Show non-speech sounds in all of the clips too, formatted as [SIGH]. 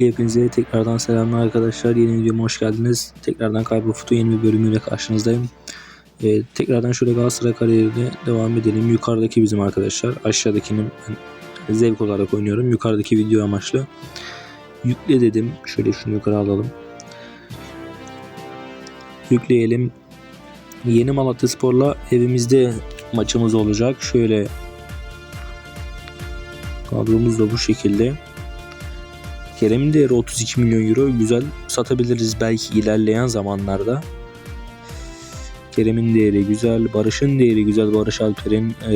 Hepinize tekrardan selamlar arkadaşlar. Yeni videoma hoş geldiniz. Tekrardan Kaybol yeni bir bölümüyle karşınızdayım. Ee, tekrardan şöyle Galatasaray kariyerine devam edelim. Yukarıdaki bizim arkadaşlar. Aşağıdakinin ben zevk olarak oynuyorum. Yukarıdaki video amaçlı. Yükle dedim. Şöyle şunu yukarı alalım. Yükleyelim. Yeni Malatya Spor'la evimizde maçımız olacak. Şöyle kadromuz da bu şekilde. Kerem'in değeri 32 milyon euro. Güzel satabiliriz belki ilerleyen zamanlarda. Kerem'in değeri güzel. Barış'ın değeri güzel. Barış Alper'in. E,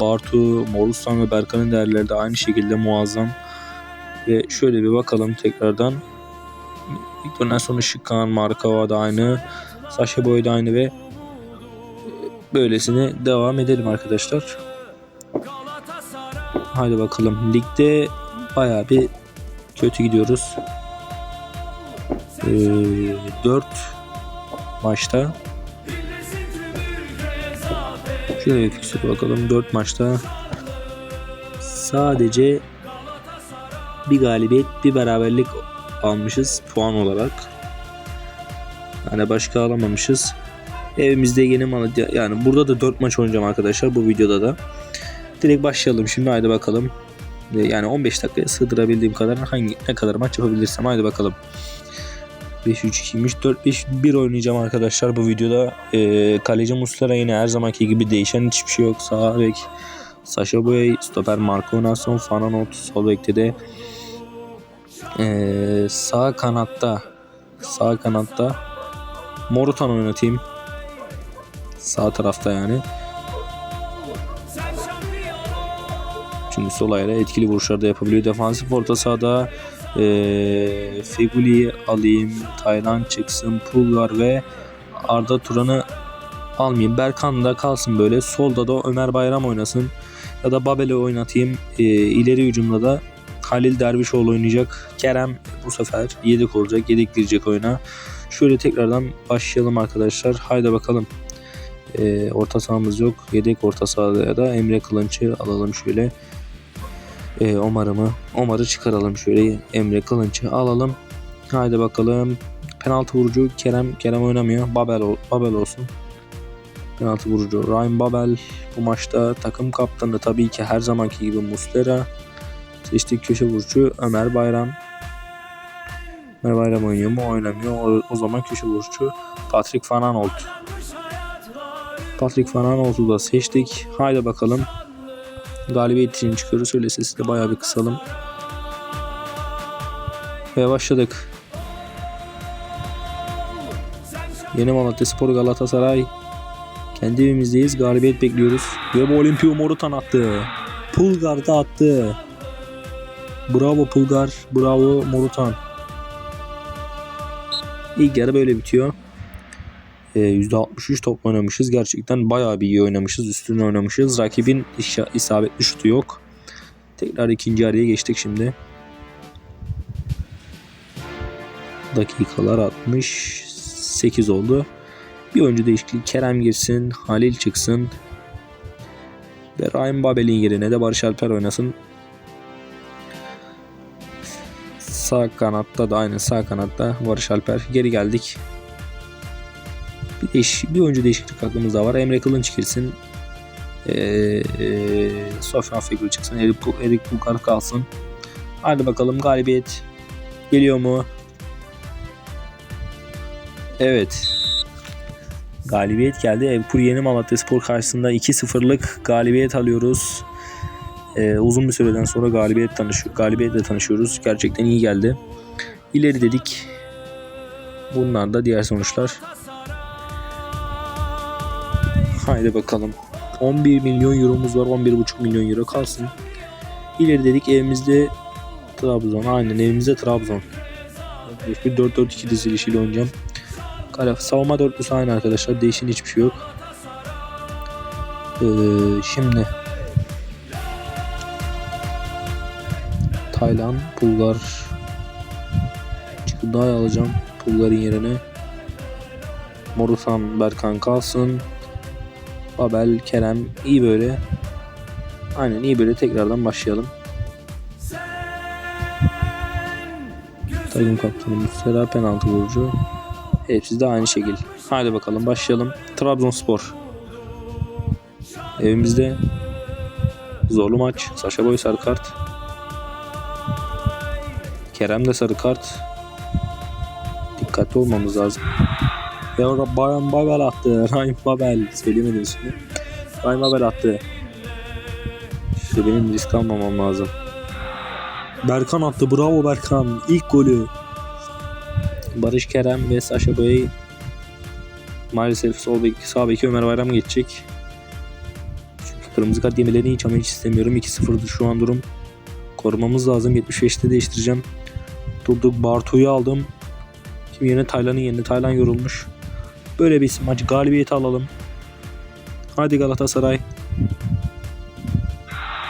Bartu, Morusan ve Berkan'ın değerleri de aynı şekilde muazzam. Ve şöyle bir bakalım tekrardan. Victor Nelson Işıkkan, Markova da aynı. Sasha Boy da aynı ve böylesine devam edelim arkadaşlar. Haydi bakalım. Ligde bayağı bir kötü gidiyoruz. Ee, 4 maçta şöyle fikstüre bakalım. 4 maçta sadece bir galibiyet, bir beraberlik almışız puan olarak. Yani başka alamamışız. Evimizde yeni Malatya yani burada da 4 maç oynayacağım arkadaşlar bu videoda da. Direkt başlayalım şimdi haydi bakalım. Yani 15 dakikaya sığdırabildiğim kadar hangi ne kadar maç yapabilirsem haydi bakalım. 5-3-2'ymiş 4-5-1 oynayacağım arkadaşlar bu videoda. Ee, kaleci Muslera yine her zamanki gibi değişen hiçbir şey yok. Sağ bek Sasha Boy, stoper Marco Nasson, Fananot, sol bekte de ee, sağ kanatta sağ kanatta Morutan oynatayım. Sağ tarafta yani. Çünkü sol ayağıyla etkili vuruşlar da yapabiliyor. Defansif orta sahada e, Feguli'yi alayım. Taylan çıksın. Pulgar ve Arda Turan'ı almayayım. Berkan da kalsın böyle. Solda da Ömer Bayram oynasın. Ya da Babel'i oynatayım. E, ileri hücumda da Halil Dervişoğlu oynayacak. Kerem bu sefer yedek olacak. Yedek girecek oyuna. Şöyle tekrardan başlayalım arkadaşlar. Haydi bakalım. E, orta sahamız yok. Yedek orta sahada da Emre Kılınç'ı alalım şöyle e, Omar'ımı. Omar'ı çıkaralım şöyle. Emre Kılınç'ı alalım. Haydi bakalım. Penaltı vurucu Kerem Kerem oynamıyor. Babel Babel olsun. Penaltı vurucu Ryan Babel bu maçta takım kaptanı tabii ki her zamanki gibi Muslera. Seçtik köşe vurucu Ömer Bayram. Ömer Bayram oynuyor mu? Oynamıyor. O, o zaman köşe vurucu Patrick Van Aanholt. Patrick Van Aanholt'u da seçtik. Haydi bakalım. Galibiyet için çıkıyoruz. Öyle sesi de bayağı bir kısalım. Ve başladık. Yeni Malatya Spor Galatasaray. Kendi evimizdeyiz. Galibiyet bekliyoruz. Ve bu Olimpio Morutan attı. Pulgar da attı. Bravo Pulgar. Bravo Morutan. İlk yarı böyle bitiyor. Ee, %63 top oynamışız. Gerçekten bayağı bir iyi oynamışız. Üstüne oynamışız. Rakibin isabetli şutu yok. Tekrar ikinci yarıya geçtik şimdi. Dakikalar 68 oldu. Bir oyuncu değişikliği. Kerem girsin. Halil çıksın. Ve Ryan Babel'in yerine de Barış Alper oynasın. Sağ kanatta da aynı sağ kanatta Barış Alper. Geri geldik. Değiş bir oyuncu değişiklik aklımızda var. Emre Kılınç girsin. Ee, e, Sofyan Fegül çıksın. Erik, Erik Bulgar kalsın. Hadi bakalım galibiyet geliyor mu? Evet. Galibiyet geldi. Empur Yeni Malatya Spor karşısında 2-0'lık galibiyet alıyoruz. Ee, uzun bir süreden sonra galibiyet tanış galibiyetle tanışıyoruz. Gerçekten iyi geldi. İleri dedik. Bunlar da diğer sonuçlar. Haydi bakalım. 11 milyon euromuz var. 11,5 milyon euro kalsın. İleri dedik evimizde Trabzon. Aynen evimizde Trabzon. Bir 4-4-2 dizilişiyle oynayacağım. Kale, savunma dörtlüsü aynı arkadaşlar. Değişen hiçbir şey yok. Ee, şimdi Taylan, Bulgar Çıkıdağ'ı alacağım. Bulgar'ın yerine. Morutan, Berkan kalsın. Babel, Kerem iyi böyle. Aynen iyi böyle tekrardan başlayalım. Takım kaptanı Muslera penaltı vurucu. Hepsi de aynı şekil. Haydi bakalım başlayalım. Trabzonspor. Evimizde zorlu maç. Saşa Boy sarı kart. Kerem de sarı kart. Dikkatli olmamız lazım. Ya Bayan Babel attı. [LAUGHS] Ryan Babel. Söyleyemedim ismini. Ryan Babel attı. İşte benim risk almamam lazım. Berkan attı. Bravo Berkan. İlk golü. Barış Kerem ve Saşa Boy maalesef sol bek, sağ beki Ömer Bayram geçecek. Çünkü kırmızı kart yemelerini hiç ama hiç istemiyorum. 2-0'dır şu an durum. Korumamız lazım. 75'te değiştireceğim. Durduk Bartu'yu aldım. Kim yerine Taylan'ın yerine Taylan yorulmuş. Böyle bir maç galibiyeti alalım. Hadi Galatasaray.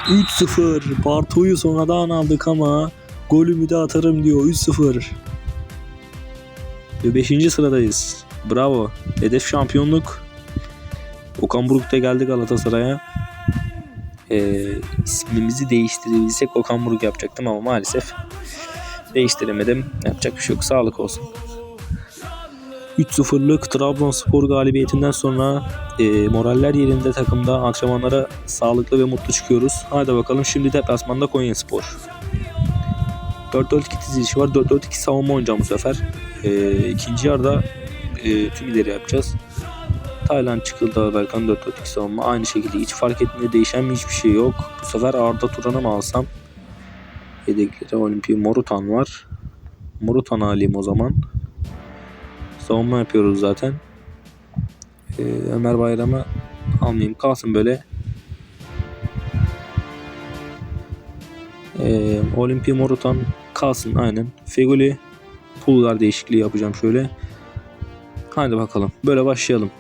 3-0. Bartu'yu sonradan aldık ama golümü de atarım diyor. 3-0. Ve 5. sıradayız. Bravo. Hedef şampiyonluk. Okan Buruk da geldi Galatasaray'a. Ee, ismimizi değiştirebilsek Okan Buruk yapacaktım ama maalesef değiştiremedim. Yapacak bir şey yok. Sağlık olsun. 3-0'lık Trabzonspor galibiyetinden sonra e, moraller yerinde takımda antrenmanlara sağlıklı ve mutlu çıkıyoruz. Hadi bakalım şimdi deplasmanda Konyaspor. 4-4-2 dizilişi var. 4-4-2 savunma oynayacağım bu sefer. E, ikinci yarıda e, tüm ileri yapacağız. Tayland çıkıldı Berkan 4-4-2 savunma. Aynı şekilde hiç fark etmeye değişen hiçbir şey yok. Bu sefer Arda Turan'ı mı alsam? Yedekleri Olimpi Morutan var. Morutan'ı alayım o zaman. Savunma yapıyoruz zaten. Ee, Ömer Bayram'ı almayayım. Kalsın böyle. Ee, Olimpi Morutan kalsın aynen. Feguli Pulgar değişikliği yapacağım şöyle. Haydi bakalım. Böyle başlayalım.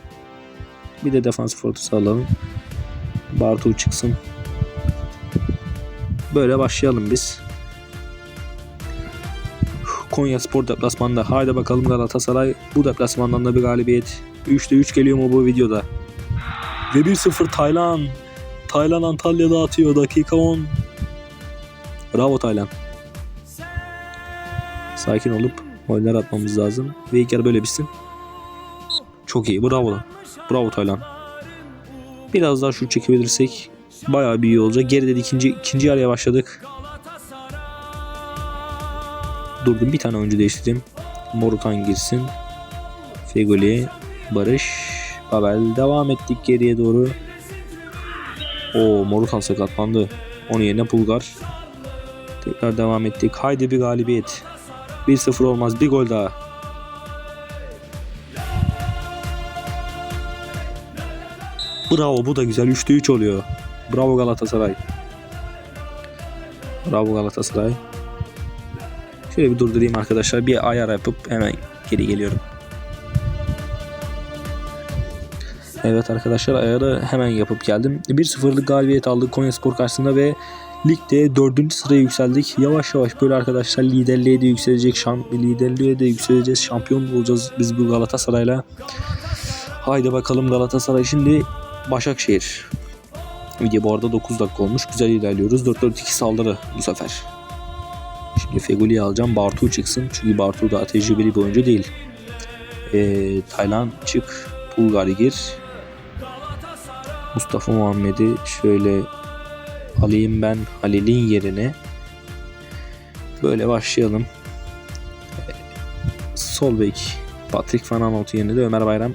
Bir de defansif ortası alalım. Bartu çıksın. Böyle başlayalım biz. Konya Spor deplasmanda. Haydi bakalım Galatasaray. Bu deplasmandan da bir galibiyet. 3'te 3 geliyor mu bu videoda? Ve 1-0 Taylan. Taylan Antalya'da atıyor. Dakika 10. Bravo Taylan. Sakin olup oyunlar atmamız lazım. Ve ilk yarı böyle bitsin. Çok iyi. Bravo. Bravo Taylan. Biraz daha şut çekebilirsek bayağı bir iyi olacak. Geride de ikinci, ikinci yarıya başladık. Durdum bir tane oyuncu değiştirdim. Morutan girsin. Fegoli, Barış, Babel devam ettik geriye doğru. O Morutan sakatlandı. Onun yerine Bulgar. Tekrar devam ettik. Haydi bir galibiyet. 1-0 olmaz. Bir gol daha. Bravo bu da güzel. 3'te 3 oluyor. Bravo Galatasaray. Bravo Galatasaray. Şöyle bir durdurayım arkadaşlar. Bir ayar yapıp hemen geri geliyorum. Evet arkadaşlar ayarı hemen yapıp geldim. 1-0'lık galibiyet aldık Konyaspor karşısında ve ligde 4. sıraya yükseldik. Yavaş yavaş böyle arkadaşlar liderliğe de yükselecek. Şam, liderliğe de yükseleceğiz. Şampiyon olacağız biz bu Galatasaray'la. Haydi bakalım Galatasaray şimdi Başakşehir. Video bu arada 9 dakika olmuş. Güzel ilerliyoruz. 4-4-2 saldırı bu sefer. Şimdi Feguli'yi alacağım. Bartu çıksın. Çünkü Bartu daha tecrübeli bir oyuncu değil. Ee, Taylan çık. Pulgar gir. Mustafa Muhammed'i şöyle alayım ben Halil'in yerine. Böyle başlayalım. Sol Patrick Van Aanholt yerine de Ömer Bayram.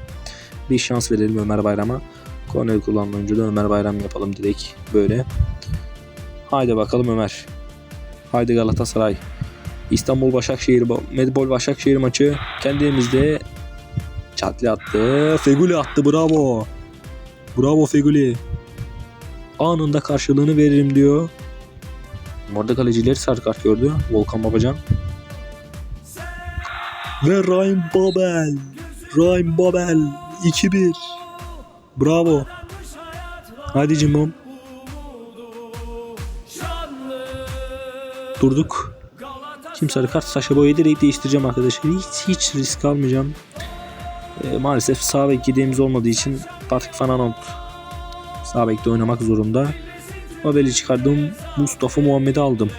Bir şans verelim Ömer Bayram'a. Korner kullanan oyuncu da Ömer Bayram yapalım dedik. Böyle. Haydi bakalım Ömer. Haydi Galatasaray. İstanbul Başakşehir Medbol Başakşehir maçı kendimizde Çatli attı. Feguli attı. Bravo. Bravo Feguli. Anında karşılığını veririm diyor. Orada kalecileri sarı kart gördü. Volkan Babacan. Ve Ryan Babel. Ryan Babel. 2-1. Bravo. Hadi Cimbom. Durduk. Kim sarı kart? Saşa Boy'u direkt değiştireceğim arkadaşlar. Hiç, hiç risk almayacağım. E, maalesef sağ bek yedeğimiz olmadığı için Patrick Van Aanholt sağ bekte oynamak zorunda. Babel'i çıkardım. Mustafa Muhammed'i aldım.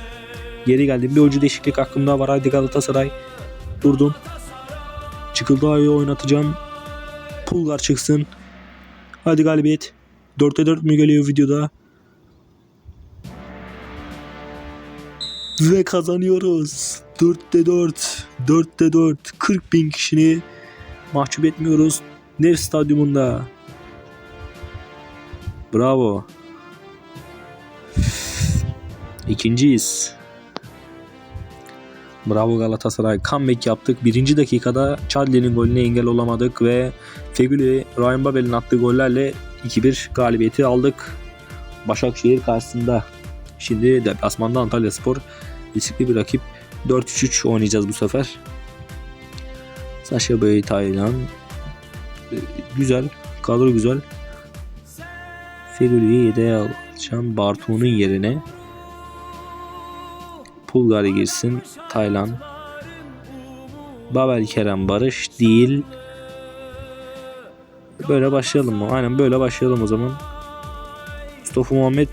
Geri geldim. Bir oyuncu değişiklik hakkımda var. Haydi Galatasaray. Durdum. Çıkıldağ'ı oynatacağım. Pulgar çıksın. Hadi galibiyet. 4'te 4 mü geliyor videoda? Ve kazanıyoruz. 4'te 4. 4'te 4. 40 bin kişini mahcup etmiyoruz. Nev stadyumunda. Bravo. İkinciyiz. Bravo Galatasaray. Comeback yaptık. Birinci dakikada Chadli'nin golüne engel olamadık ve Feguli, Ryan Babel'in attığı gollerle 2-1 galibiyeti aldık. Başakşehir karşısında. Şimdi deplasmanda Antalya Spor. Riskli bir rakip. 4-3-3 oynayacağız bu sefer. Saşa Bey Taylan. Ee, Güzel. Kadro güzel. Feguli'yi yedeğe alacağım. Bartu'nun yerine. Pulgar girsin. Taylan. Babel Kerem Barış değil. Böyle başlayalım mı? Aynen böyle başlayalım o zaman. Mustafa Muhammed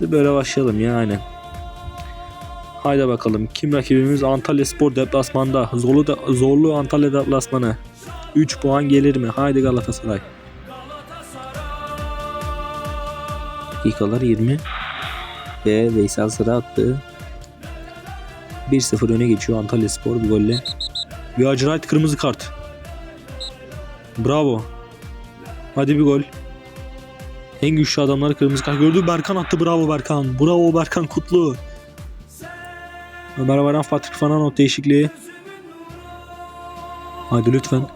böyle başlayalım ya aynen. Haydi bakalım. Kim rakibimiz? Antalya Spor deplasmanda. Zorlu, da, zorlu Antalya deplasmanı. 3 puan gelir mi? Haydi Galatasaray. Dakikalar 20. Ve Veysel Sıra attı. 1-0 öne geçiyor Antalya Spor bu golle. Bir acayip kırmızı kart. Bravo. Hadi bir gol. En güçlü adamlar kırmızı kart gördü. Berkan attı. Bravo Berkan. Bravo Berkan Kutlu. Ömer Varan Patrick Van Aanholt değişikliği. Hadi lütfen.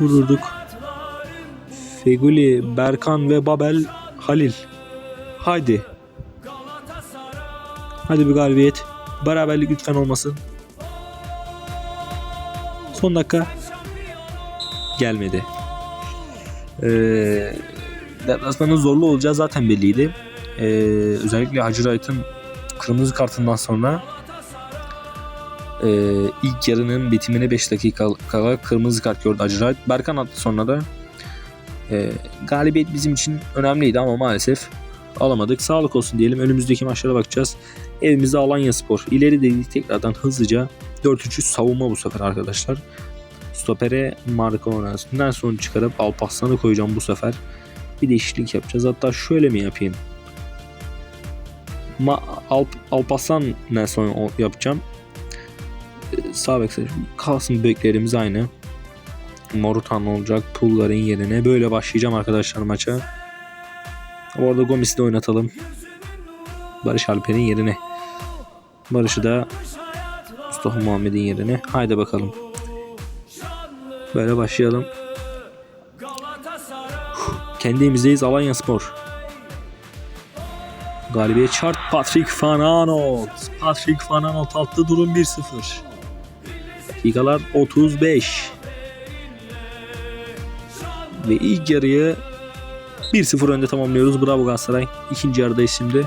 Durdurduk. Feguli, Berkan ve Babel Halil. Haydi. Hadi bir galibiyet. Beraberlik lütfen olmasın. Son dakika. Gelmedi. Ee, deplasmanın zorlu olacağı zaten belliydi. Ee, özellikle Hacı Wright'ın kırmızı kartından sonra e, ilk yarının bitimine 5 dakika kala kırmızı kart gördü Hacı Wright. Berkan attı sonra da. E, galibiyet bizim için önemliydi ama maalesef alamadık. Sağlık olsun diyelim. Önümüzdeki maçlara bakacağız. Evimizde Alanya Spor. İleri dedik tekrardan hızlıca 4-3-3 savunma bu sefer arkadaşlar. Stopere Marco Nelson çıkarıp Alparslan'ı koyacağım bu sefer. Bir değişiklik yapacağız. Hatta şöyle mi yapayım? Ma Alp Alparslan Nelson yapacağım. Ee, Sağ bek kalsın beklerimiz aynı. Morutan olacak Pulgar'ın yerine. Böyle başlayacağım arkadaşlar maça. Bu arada Gomis'i de oynatalım. Barış Alper'in yerine. Barış'ı da Mustafa Muhammed'in yerine. Haydi bakalım. Böyle başlayalım. Kendi evimizdeyiz Alanya Spor. Galibiyet şart Patrick Van Aanholt. Patrick Van Aanholt attı durum 1-0. Dakikalar 35. Ve ilk yarıyı 1-0 önde tamamlıyoruz. Bravo Galatasaray. İkinci yarıdayız şimdi.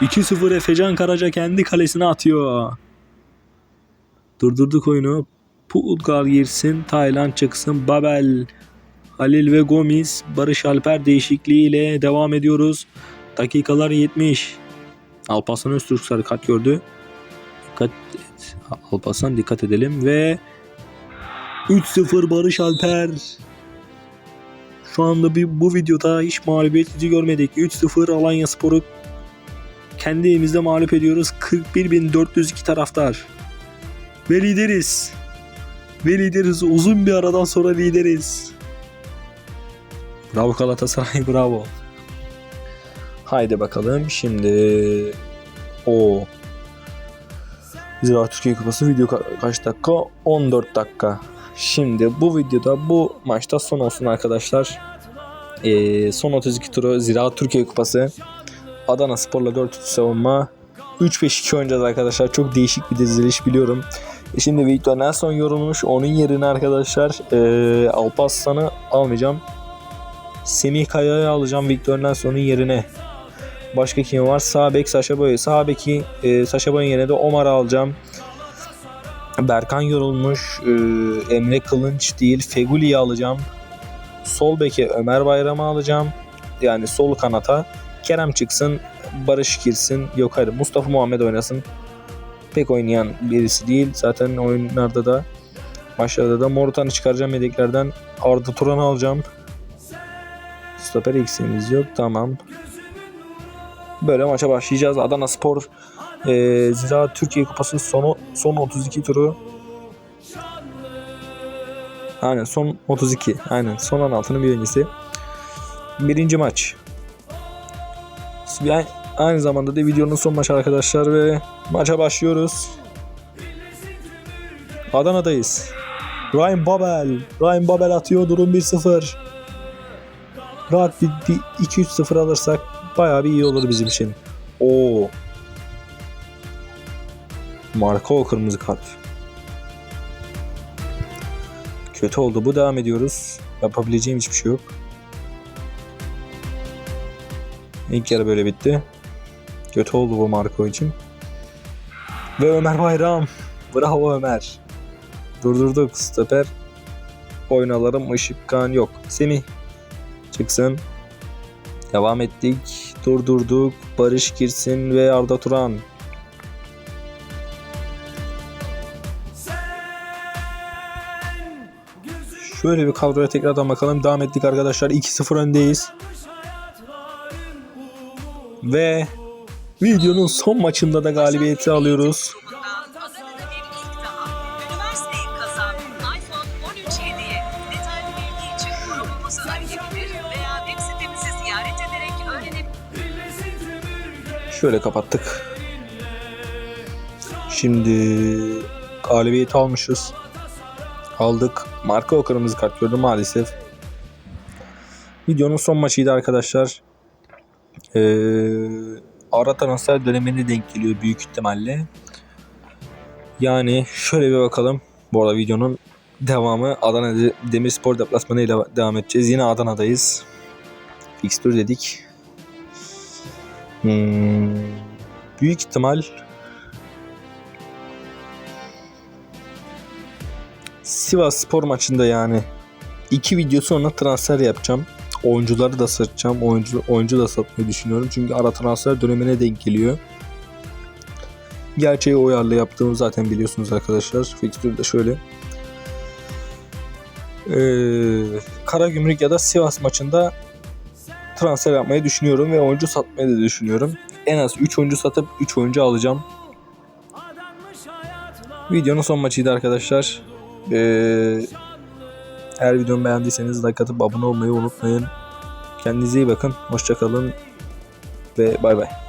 2-0 Efecan Karaca kendi kalesine atıyor. Durdurduk oyunu. Pulgar girsin. Taylan çıksın. Babel, Halil ve Gomis. Barış Alper değişikliğiyle devam ediyoruz. Dakikalar 70. Alparslan Öztürk sarı kart gördü. Dikkat et. Alparslan dikkat edelim ve 3-0 Barış Alper. Şu anda bir, bu videoda hiç mağlubiyet yüzü görmedik. 3-0 Alanya Spor'u kendi evimizde mağlup ediyoruz. 41.402 taraftar. Ve lideriz. Ve lideriz. Uzun bir aradan sonra lideriz. Bravo Galatasaray [LAUGHS] bravo. Haydi bakalım şimdi o Zira Türkiye Kupası video ka- kaç dakika? 14 dakika. Şimdi bu videoda bu maçta son olsun arkadaşlar. Ee, son 32 turu Zira Türkiye Kupası. Adana Spor'la 4-3 savunma. 3-5-2 oynayacağız arkadaşlar. Çok değişik bir diziliş biliyorum. E Şimdi Victor Nelson yorulmuş. Onun yerine arkadaşlar ee, Alparslan'ı almayacağım. Semih Kaya'yı alacağım Victor Nelson'un yerine. Başka kim var? Sağ bek Saşa Boy. Sağ e, Saşa Boy'un yerine de Omar'ı alacağım. Berkan yorulmuş. E, Emre Kılınç değil. Feguli'yi alacağım. Sol beke Ömer Bayram'ı alacağım. Yani sol kanata. Kerem çıksın. Barış girsin. Yok hayır Mustafa Muhammed oynasın. Pek oynayan birisi değil. Zaten oyunlarda da maçlarda da Morutan'ı çıkaracağım yedeklerden. Arda Turan'ı alacağım. Stoper eksiğimiz yok. Tamam. Böyle maça başlayacağız. Adana Spor e, Zira Türkiye Kupası sonu son 32 turu. Aynen son 32. Aynen son 16'nın birincisi. Birinci maç. Aynı zamanda da videonun son maçı arkadaşlar ve maça başlıyoruz. Adana'dayız. Ryan Babel. Ryan Babel atıyor durum 1-0. Rahat bir, bir 2-3-0 alırsak bayağı bir iyi olur bizim için. Oo. Marka kırmızı kart. Kötü oldu. Bu devam ediyoruz. Yapabileceğim hiçbir şey yok. İlk yarı böyle bitti. Kötü oldu bu Marco için. Ve Ömer Bayram. Bravo Ömer. Durdurduk. Stoper. Oynalarım ışık kan yok. Semih. Çıksın. Devam ettik. Durdurduk. Barış girsin ve Arda Turan. Şöyle bir kadroya tekrardan bakalım. Devam ettik arkadaşlar. 2-0 öndeyiz. Ve videonun son maçında da galibiyeti alıyoruz. Şöyle kapattık. Şimdi galibiyeti almışız. Aldık. Marka o kırmızı kart gördü maalesef. Videonun son maçıydı arkadaşlar. Ee, ara transfer dönemine denk geliyor büyük ihtimalle. Yani şöyle bir bakalım. Bu arada videonun devamı Adana De- Demirspor deplasmanı devam edeceğiz. Yine Adana'dayız. Fixture dedik. Hmm, büyük ihtimal Sivas Spor maçında yani iki video sonra transfer yapacağım. Oyuncuları da satacağım. Oyuncu oyuncu da satmayı düşünüyorum. Çünkü ara transfer dönemine denk geliyor. Gerçeği o ayarla yaptığımı zaten biliyorsunuz arkadaşlar. Fixture de şöyle. Ee, Karagümrük ya da Sivas maçında transfer yapmayı düşünüyorum ve oyuncu satmayı da düşünüyorum. En az 3 oyuncu satıp 3 oyuncu alacağım. Videonun son maçıydı arkadaşlar. Ee, eğer videomu beğendiyseniz like atıp abone olmayı unutmayın. Kendinize iyi bakın. Hoşçakalın ve bay bay.